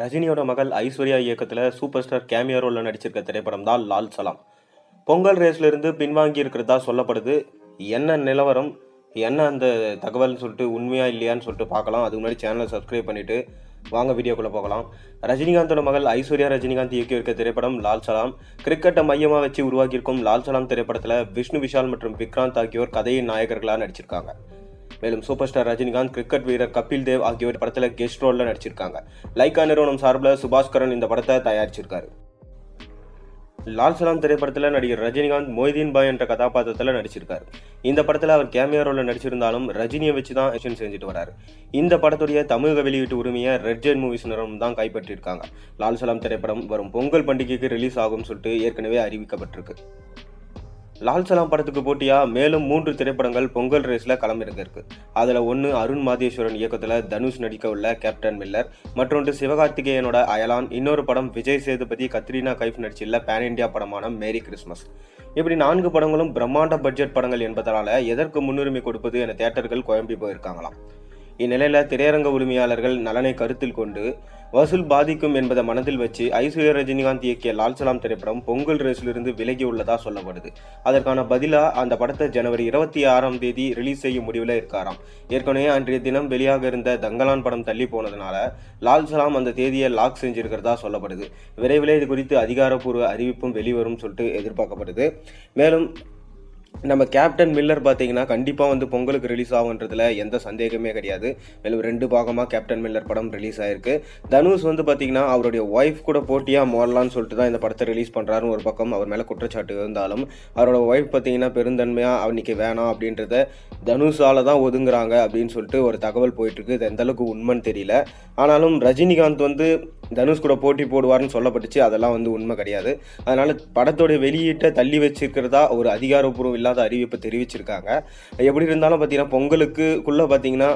ரஜினியோட மகள் ஐஸ்வர்யா இயக்கத்தில் சூப்பர் ஸ்டார் கேமியா ரோலில் நடிச்சிருக்க திரைப்படம் தான் லால் சலாம். பொங்கல் ரேஸ்லேருந்து பின்வாங்கி இருக்கிறதா சொல்லப்படுது. என்ன நிலவரம்? என்ன அந்த தகவல்னு சொல்லிட்டு உண்மையா இல்லையான்னு சொல்லிட்டு பார்க்கலாம். அதுக்கு முன்னாடி சேனலை சப்ஸ்கிரைப் பண்ணிவிட்டு வாங்க வீடியோக்குள்ளே போகலாம். ரஜினிகாந்தோட மகள் ஐஸ்வர்யா ரஜினிகாந்த் இயக்கி இருக்க திரைப்படம் லால் சலாம். கிரிக்கெட்டை மையமாக வச்சு உருவாக்கியிருக்கும் லால் சலாம் திரைப்படத்தில் விஷ்ணு விஷால் மற்றும் விக்ராந்த் ஆகியோர் கதையின் நாயகர்களாக நடிச்சிருக்காங்க. மேலும் சூப்பர் ஸ்டார் ரஜினிகாந்த் கிரிக்கெட் வீரர் கபில் தேவ் ஆகியோர் படத்தில் கெஸ்ட் ரோலில் நடிச்சிருக்காங்க. லைக்கா நிறுவனம் சார்பில் சுபாஷ்கரன் இந்த படத்தை தயாரிச்சிருக்காரு. லால் சலாம் திரைப்படத்தில் நடிகர் ரஜினிகாந்த் மொய்தீன் பாய் என்ற கதாபாத்திரத்தில் நடிச்சிருக்காரு. இந்த படத்தில் அவர் கேமியா ரோலில் நடிச்சிருந்தாலும் ரஜினியை வச்சு தான் ஆக்ஷன் செஞ்சுட்டு வராரு. இந்த படத்துடைய தமிழக வெளியீட்டு உரிமையை ரெட் ஜெயின் மூவிஸ் நிறுவனம் தான் கைப்பற்றியிருக்காங்க. லால் சலாம் திரைப்படம் வரும் பொங்கல் பண்டிகைக்கு ரிலீஸ் ஆகும் சொல்லிட்டு ஏற்கனவே அறிவிக்கப்பட்டிருக்கு. லால் சலாம் படத்துக்கு போட்டியா? மேலும் மூன்று திரைப்படங்கள் பொங்கல் ரேஸில் களமிறங்கிருக்கு அதில் ஒன்று அருண் மாதேஸ்வரன் இயக்கத்தில் தனுஷ் நடிக்க உள்ள கேப்டன் மில்லர் மற்றொன்று சிவகார்த்திகேயனோட அயலான் இன்னொரு படம் விஜய் சேதுபதி கத்ரீனா கைஃப் நடிச்சுள்ள பேன் இந்தியா படமான மேரி கிறிஸ்மஸ் இப்படி நான்கு படங்களும் பிரம்மாண்ட பட்ஜெட் படங்கள் என்பதனால எதற்கு முன்னுரிமை கொடுப்பது என தேட்டர்கள் குழம்பி போயிருக்காங்களாம். இந்நிலையில் திரையரங்க உரிமையாளர்கள் நலனை கருத்தில் கொண்டு வசூல் பாதிக்கும் என்பதை மனதில் வச்சு ஐஸ்வர்யா ரஜினிகாந்த் இயக்கிய லால் சலாம் திரைப்படம் பொங்கல் ரேஸிலிருந்து விலகி உள்ளதா சொல்லப்படுது. அதற்கான பதிலாக அந்த படத்தை ஜனவரி இருபத்தி ஆறாம் தேதி ரிலீஸ் செய்யும் முடிவில் இருக்காராம். ஏற்கனவே அன்றைய தினம் வெளியாக இருந்த தங்கலான் படம் தள்ளி போனதுனால லால் சலாம் அந்த தேதியை லாக் செஞ்சிருக்கிறதா சொல்லப்படுது. விரைவில் இது குறித்து அதிகாரப்பூர்வ அறிவிப்பும் வெளிவரும் சொல்லிட்டு எதிர்பார்க்கப்படுது. மேலும் நம்ம கேப்டன் மில்லர் பார்த்தீங்கன்னா கண்டிப்பாக வந்து பொங்கலுக்கு ரிலீஸ் ஆகுன்றதுல எந்த சந்தேகமே கிடையாது. மேலும் ரெண்டு பாகமாக கேப்டன் மில்லர் படம் ரிலீஸ் ஆயிருக்கு. தனுஷ் வந்து பார்த்தீங்கன்னா அவருடைய ஒய்ஃப் கூட போட்டியாக மாறலான்னு சொல்லிட்டு தான் இந்த படத்தை ரிலீஸ் பண்ணுறாருன்னு ஒரு பக்கம் அவர் மேலே குற்றச்சாட்டு இருந்தாலும் அவரோட ஒய்ஃப் பார்த்தீங்கன்னா பெருந்தன்மையாக அவனுக்கு வேணாம் அப்படின்றத தனுஷால தான் ஒதுங்குறாங்க அப்படின்னு சொல்லிட்டு ஒரு தகவல் போயிட்டுருக்கு இது எந்தளவுக்கு உண்மைன்னு தெரியல. ஆனாலும் ரஜினிகாந்த் வந்து தனுஷ் கூட போட்டி போடுவார்னு சொல்லப்பட்டுச்சு. அதெல்லாம் வந்து உண்மை கிடையாது. அதனால் படத்தோட வெளியீட்டை தள்ளி வச்சிருக்கிறதா ஒரு அதிகாரப்பூர்வம் இல்லாத அறிவிப்பை தெரிவிச்சிருக்காங்க. எப்படி இருந்தாலும் பார்த்தீங்கன்னா பொங்கலுக்குள்ளே பார்த்தீங்கன்னா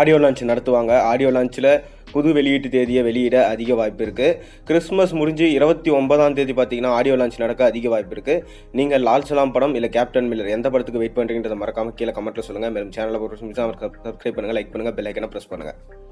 ஆடியோ லான்ச் நடத்துவாங்க. ஆடியோ லான்ச்சில் புது வெளியீட்டு தேதியை வெளியிட அதிக வாய்ப்பு இருக்குது கிறிஸ்மஸ் முடிஞ்சு இருபத்தி ஒன்பதாம் தேதி பார்த்தீங்கன்னா ஆடியோ லான்ச் நடக்க அதிக வாய்ப்பு இருக்குது நீங்கள் லால் சலாம் படம் இல்லை கேப்டன் மில்லர் எந்த படத்துக்கு வெயிட் பண்ணுறீங்கன்றத மறக்காமல் கீழே கமெண்ட்டில் சொல்லுங்கள் மேலும் சேனலை ஒரு சப்ஸ்கிரைப் பண்ணுங்கள் லைக் பண்ணுங்கள் பெல் ஐக்கனை ப்ரெஸ் பண்ணுங்கள்